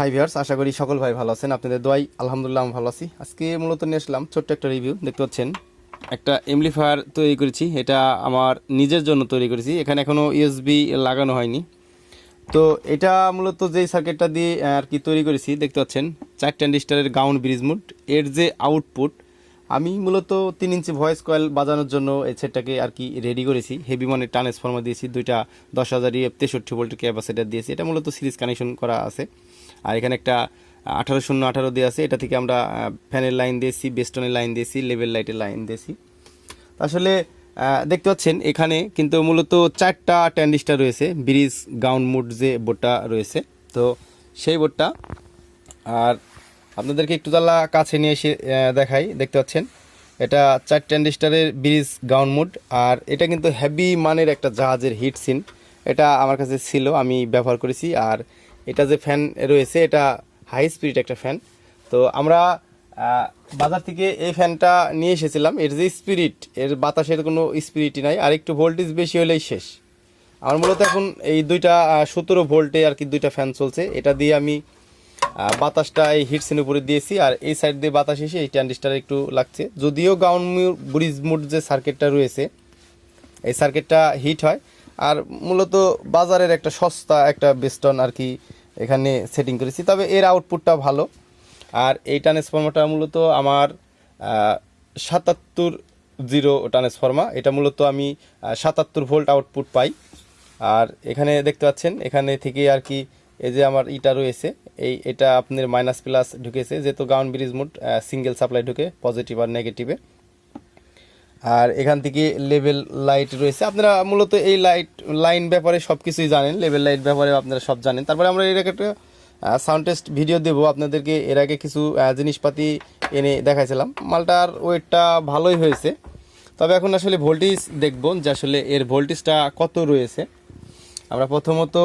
High viewers আশা করি সকল ভাই ভালো আছেন। আপনাদের দোয়াই, আলহামদুলিল্লাহ আমি ভালো আছি। আজকে মূলত নিয়ে আসলাম ছোট্ট একটা রিভিউ দেখতে পাচ্ছেন? একটা এমপ্লিফায়ার তৈরি করেছি, এটা আমার নিজের জন্য তৈরি করেছি। এখানে এখনও ইউএসবি লাগানো হয়নি। তো এটা মূলত যেই সার্কিটটা দিয়ে আর কি তৈরি করেছি, দেখতে পাচ্ছেন, চার ট্যান্ডিস্টারের গাউন ব্রিজ মুড এর যে আউটপুট আমি মূলত তিন ইঞ্চি ভয়েস কয়েল বাজানোর জন্য এই সেটটাকে আর কি রেডি করেছি। হেভি মানের ট্রান্সফর্মার দিয়েছি, দুইটা দশ হাজার ইয়ে তেষট্টি ভোল্টের ক্যাপাসিটার দিয়েছি। এটা মূলত সিরিজ কানেকশন করা আছে। আর এখানে একটা আঠারো শূন্য আঠারো দিয়ে আছে। এটা থেকে আমরা ফ্যানের লাইন দিয়েছি বেস্টনের লাইন দিয়েছি, লেভেল লাইটের লাইন দিয়েছি। আসলে দেখতে পাচ্ছেন, এখানে কিন্তু মূলত চারটা ট্যান্ডিস্টার রয়েছে, ব্রিজ, গাউন মুড যে বোর্ডটা রয়েছে। তো সেই বোর্ডটা, আর আপনাদেরকে একটু তালা কাছে নিয়ে এসে দেখাই। দেখতে পাচ্ছেন, এটা চার ট্যান্ডিস্টারের ব্রিজ, গাউন মুড, আর এটা কিন্তু হেভি মানের একটা জাহাজের হিট সিন এটা আমার কাছে ছিল, আমি ব্যবহার করেছি, আর এটা যে ফ্যান রয়েছে, এটা হাই স্পিড একটা ফ্যান তো আমরা বাজার থেকে এই ফ্যানটা নিয়ে এসেছিলাম। এর যে স্পিরিট এর বাতাসের কোনো স্পিরিটই নাই, আর একটু ভোল্টেজ বেশি হলেই শেষ। আমার মূলত এখন এই দুইটা সতেরো ভোল্টে আর কি দুইটা ফ্যান চলছে। এটা দিয়ে আমি বাতাসটা এই হিটসের উপরে দিয়েছি, আর এই সাইড দিয়ে বাতাস এসে এই ট্যান্ডিস্টার একটু লাগছে। যদিও গাউন ব্রিজ মুড যে সার্কিটটা রয়েছে, এই সার্কিটটা হিট হয় আর মূলত বাজারের একটা সস্তা একটা বেস্টন আর কি এখানে সেটিং করেছি। তবে এর আউটপুটটা ভালো। আর এই ট্রান্সফর্মারটা মূলত আমার সাতাত্তর জিরো ট্রান্সফর্মা এটা মূলত আমি সাতাত্তর ভোল্ট আউটপুট পাই। আর এখানে দেখতে পাচ্ছেন, এখানে থেকে আর কি এই যে আমার ইটা রয়েছে, এই এটা আপনার মাইনাস প্লাস ঢুকেছে। যেহেতু গাউন ব্রিজ মোড সিঙ্গেল সাপ্লাই ঢুকে পজিটিভ আর নেগেটিভে আর এখান থেকে লেভেল লাইট রয়েছে। আপনারা মূলত এই লাইট লাইন ব্যাপারে সব কিছুই জানেন। লেভেল লাইট ব্যাপারে আপনারা সব জানেন। তারপরে আমরা এর একটা সাউন্ড টেস্ট ভিডিও দেবো। আপনাদেরকে এর আগে কিছু জিনিসপাতি এনে দেখাইছিলাম। মালটার ওয়েটটা ভালোই হয়েছে। তবে এখন আসলে ভোল্টেজ দেখব যে আসলে এর ভোল্টেজটা কত রয়েছে। আমরা প্রথমত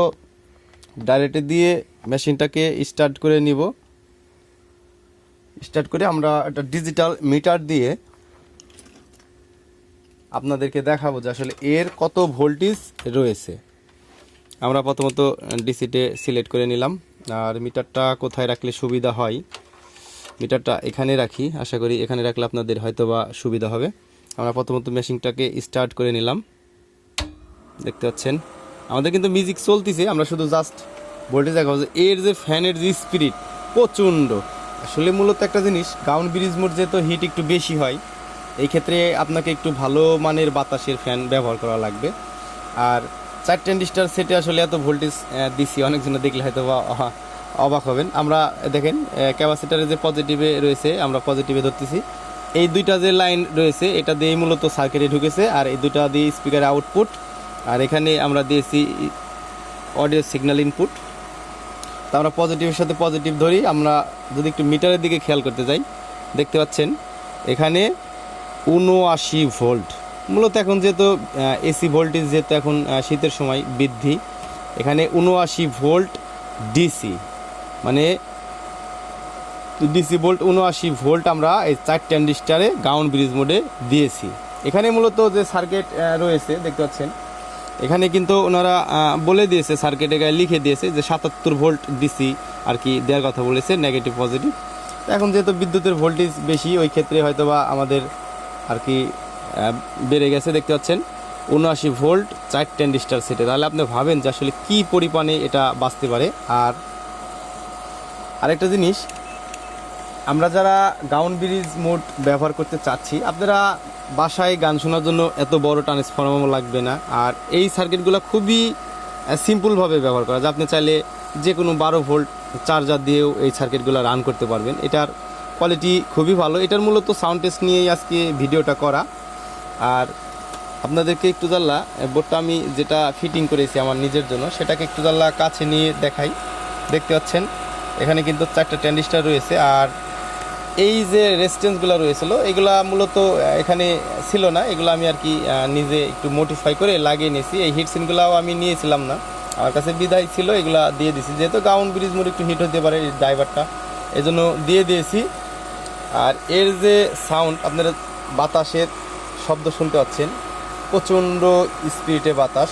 ডাইরেক্টে দিয়ে মেশিনটাকে স্টার্ট করে নিব। স্টার্ট করে আমরা একটা ডিজিটাল মিটার দিয়ে আপনাদেরকে দেখাবো যে আসলে এর কত ভোল্টেজ রয়েছে। আমরা প্রথমত ডিসিটে সিলেক্ট করে নিলাম। আর মিটারটা কোথায় রাখলে সুবিধা হয়? মিটারটা এখানে রাখি। আশা করি এখানে রাখলে আপনাদের হয়তো বা সুবিধা হবে। আমরা প্রথমত মেশিনটাকে স্টার্ট করে নিলাম। দেখতে পাচ্ছেন? আমাদের কিন্তু মিউজিক চলতেছে। আমরা শুধু জাস্ট ভোল্টেজ দেখাবো যে এর যে ফ্যানের যে স্পিরিট প্রচণ্ড। আসলে মূলত একটা জিনিস গাউন ব্রিজ মোড যেহেতু হিট একটু বেশি হয় এই ক্ষেত্রে আপনাকে একটু ভালো মানের বাতাসের ফ্যান ব্যবহার করা লাগবে। আর চার ট্যান্ডিস্টার সেটে আসলে এত ভোল্টেজ দিছি, অনেকজনে দেখলে হয়তো বা অবাক হবেন। আমরা, দেখেন ক্যাপাসিটারে যে পজিটিভে রয়েছে, আমরা পজিটিভে ধরতেছি। এই দুইটা যে লাইন রয়েছে, এটা দিয়েই মূলত সার্কিটে ঢুকেছে, আর এই দুইটা দিয়ে স্পিকারের আউটপুট আর এখানে আমরা দিয়েছি অডিও সিগন্যাল ইনপুট তো আমরা পজিটিভের সাথে পজিটিভ ধরি। আমরা যদি একটু মিটারের দিকে খেয়াল করতে যাই, দেখতে পাচ্ছেন, এখানে উনআশি ভোল্ট। মূলত এখন যেহেতু এসি ভোল্টেজ যেহেতু এখন শীতের সময় বৃদ্ধি, এখানে উনআশি ভোল্ট ডিসি। মানে ডিসি ভোল্ট উনআশি ভোল্ট আমরা এই চার ট্যান্ডিস্টারে গাউন ব্রিজ মোডে দিয়েছি। এখানে মূলত যে সার্কিট রয়েছে, দেখতে পাচ্ছেন, এখানে কিন্তু ওনারা বলে দিয়েছে সার্কিটে গায়ে লিখে দিয়েছে যে সাতাত্তর ভোল্ট ডিসি আর কি দেওয়ার কথা বলেছে নেগেটিভ পজিটিভ এখন যেহেতু বিদ্যুতের ভোল্টেজ বেশি, ওই ক্ষেত্রে হয়তো বা আমাদের আর কি বেড়ে গেছে, দেখতে পাচ্ছেন। উনআশি ভোল্ট, চার টেন ডিস্টার সেটে। তাহলে আপনি ভাবেন যে আসলে কী পরিমাণে এটা বাঁচতে পারে। আর আরেকটা জিনিস, আমরা যারা গাউন ব্রিজ মোড ব্যবহার করতে চাচ্ছি, আপনারা বাসায় গান শোনার জন্য এত বড় ট্রান্সফর্মার লাগবে না। আর এই সার্কিটগুলো খুবই সিম্পলভাবে ব্যবহার করা। যায় আপনি চাইলে যে কোনো বারো ভোল্ট চার্জার দিয়েও এই সার্কিটগুলো রান করতে পারবেন। এটার কোয়ালিটি খুবই ভালো। এটার মূলত সাউন্ড টেস্ট নিয়েই আজকে ভিডিওটা করা। আর আপনাদেরকে একটু জানলা, বোর্ডটা আমি যেটা ফিটিং করেছি আমার নিজের জন্য, সেটাকে একটু জানলা কাছে নিয়ে দেখাই। দেখতে পাচ্ছেন, এখানে কিন্তু চারটা ট্যান্ডিস্টার রয়েছে। আর এই যে রেসিস্টেন্সগুলো রয়েছিল, এগুলা মূলত এখানে ছিল না। এগুলো আমি আর কি নিজে একটু মডিফাই করে লাগিয়ে নিয়েছি। এই হিটসিনগুলাও আমি নিয়েছিলাম না। আমার কাছে বিদায় ছিল, এগুলা দিয়ে দিয়েছি যেহেতু গাউন ব্রিজ মোড একটু হিট হতে পারে ড্রাইভারটা এই দিয়ে দিয়েছি। আর এর যে সাউন্ড আপনারা বাতাসের শব্দ শুনতে পাচ্ছেন, প্রচণ্ড স্পিডে বাতাস।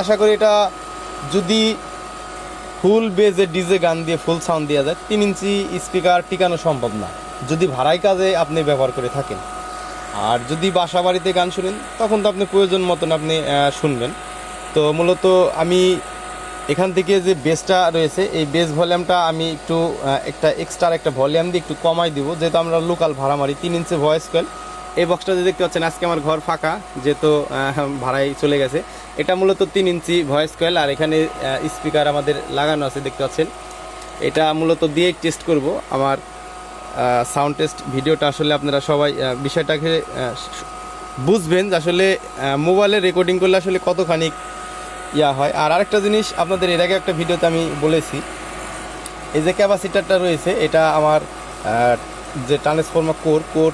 আশা করি এটা যদি ফুল বেজে ডিজে গান দিয়ে ফুল সাউন্ড দেওয়া যায়, তিন ইঞ্চি স্পিকার টিকানো সম্ভব না। যদি ভাড়াই কাজে আপনি ব্যবহার করে থাকেন। আর যদি বাসা বাড়িতে গান শুনেন, তখন তো আপনি প্রয়োজন মতন আপনি শুনবেন। তো মূলত আমি এখান থেকে যে বেসটা রয়েছে, এই বেস ভলিউমটা আমি একটু একটা এক্সট্রা একটা ভলিউম দিয়ে একটু কমাই দিব, যেহেতু আমরা লোকাল ভাড়া মারি তিন ইঞ্চি ভয়েস কয়েল এই বক্সটা যে দেখতে পাচ্ছেন, আজকে আমার ঘর ফাঁকা, যেহেতু ভাড়ায় চলে গেছে। এটা মূলত তিন ইঞ্চি ভয়েস কয়েল আর এখানে স্পিকার আমাদের লাগানো আছে, দেখতে পাচ্ছেন। এটা মূলত দিয়ে টেস্ট করব আমার সাউন্ড টেস্ট ভিডিওটা। আসলে আপনারা সবাই বিষয়টাকে বুঝবেন আসলে মোবাইলে রেকর্ডিং করলে আসলে কতখানি ইয়া হয়। আর আরেকটা জিনিস আপনাদের এর আগে একটা ভিডিওতে আমি বলেছি এই যে ক্যাপাসিটারটা রয়েছে এটা আমার যে ট্রান্সফর্মার কোর কোর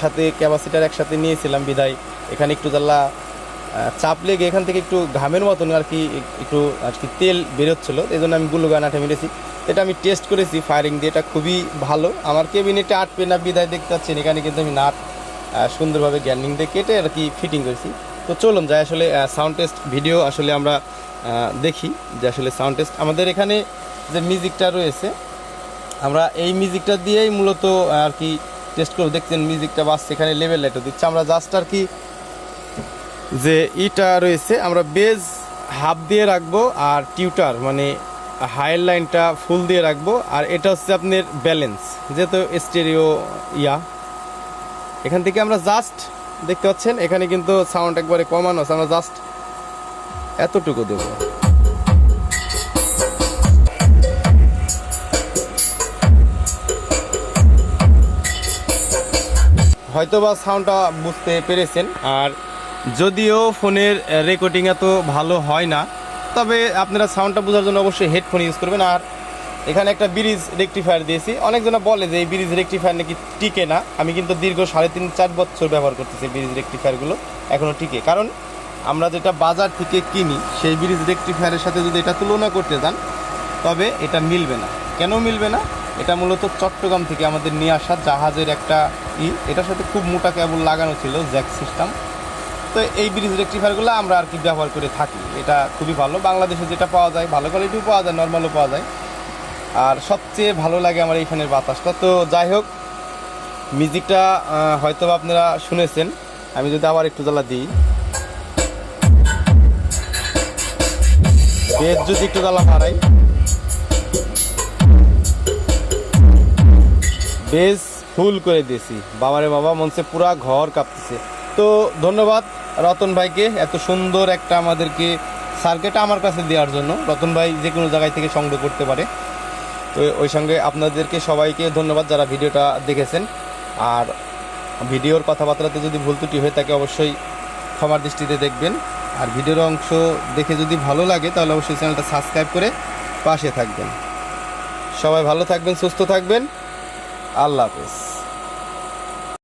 সাথে ক্যাপাসিটার একসাথে নিয়েছিলাম বিদায়। এখানে একটু আহ, চাপ লেগে এখান থেকে একটু ঘামের মতন আর কি একটু আর কি তেল বেরোচ্ছিলো এই জন্য আমি গুলো গানাটা মেরেছি। এটা আমি টেস্ট করেছি ফায়ারিং দিয়ে এটা খুবই ভালো। আমার কেবিনেটে আটবে না বিদায় দেখতে পাচ্ছেন এখানে কিন্তু আমি নাট সুন্দরভাবে গ্যান্ডিং দিয়ে কেটে আর কি ফিটিং করেছি। তো চলুন যাই আসলে সাউন্ড টেস্ট ভিডিও আসলে আমরা দেখি যে আসলে সাউন্ড টেস্ট আমাদের এখানে যে মিউজিকটা রয়েছে, আমরা এই মিউজিকটা দিয়েই মূলত আর কি টেস্ট করে দেখছেন মিউজিকটা বাজছে এখানে লেভেল লাইটও দিচ্ছে। আমরা জাস্ট আর কি যে ইটা রয়েছে, আমরা বেজ হাফ দিয়ে রাখব আর টিউটার মানে হায়ার লাইনটা ফুল দিয়ে রাখব। আর এটা হচ্ছে আপনার ব্যালেন্স যেহেতু স্টেরিও ইয়া। এখান থেকে আমরা জাস্ট দেখতে পাচ্ছেন, এখানে কিন্তু সাউন্ড একবারে কমানো আছে। আমরা জাস্ট এতটুকু দেবো। হয়তো বা সাউন্ডটা বুঝতে পেরেছেন, আর যদিও ফোনের রেকর্ডিং এত ভালো হয় না, তবে আপনারা সাউন্ডটা বোঝার জন্য অবশ্যই হেডফোন ইউজ করবেন, আর এখানে একটা ব্রিজ রেকটিফায়ার দিয়েছি। অনেকজনা বলে যে এই ব্রিজ রেকটিফায়ার নাকি টিকে না। আমি কিন্তু দীর্ঘ সাড়ে তিন, চার বছর ব্যবহার করতেছি ব্রিজ রেকটিফায়ারগুলো এখনও টিকে। কারণ আমরা যেটা বাজার থেকে কিনি, সেই ব্রিজ রেকটিফায়ারের সাথে যদি এটা তুলনা করতে যান, তবে এটা মিলবে না। কেন মিলবে না? এটা মূলত চট্টগ্রাম থেকে আমাদের নিয়ে আসা জাহাজের একটা ই। এটার সাথে খুব মোটা কেবল লাগানো ছিল জ্যাক সিস্টেম তো এই ব্রিজ রেকটিফায়ারগুলো আমরা আর কি ব্যবহার করে থাকি। এটা খুবই ভালো। বাংলাদেশে যেটা পাওয়া যায়, ভালো কোয়ালিটিও পাওয়া যায় নর্মালও পাওয়া যায়। আর সবচেয়ে ভালো লাগে আমার এইখানের বাতাসটা। তো যাই হোক, মিউজিকটা হয়তো আপনারা শুনেছেন। আমি যদি আবার একটু জ্বালা দিই। বেশ যদি একটু জ্বালা বাড়াই বেশ ফুল করে দিয়েছি। বাবারে বাবা, মনসে পুরা ঘর কাঁপতেছে। তো ধন্যবাদ রতন ভাইকে এত সুন্দর একটা আমাদেরকে সার্কিট আমার কাছে দেওয়ার জন্য। রতন ভাই যে কোনো জায়গায় থেকে সংগ্রহ করতে পারে। তো ওই সঙ্গে আপনাদেরকে সবাইকে ধন্যবাদ যারা ভিডিওটা দেখেছেন। আর ভিডিওর কথাবার্তাতে যদি ভুল ত্রুটি হয়ে থাকে, অবশ্যই ক্ষমার দৃষ্টিতে দেখবেন। আর ভিডিওর অংশ দেখে যদি ভালো লাগে, তাহলে অবশ্যই চ্যানেলটা সাবস্ক্রাইব করে পাশে থাকবেন। সবাই ভালো থাকবেন, সুস্থ থাকবেন। আল্লাহ হাফেজ।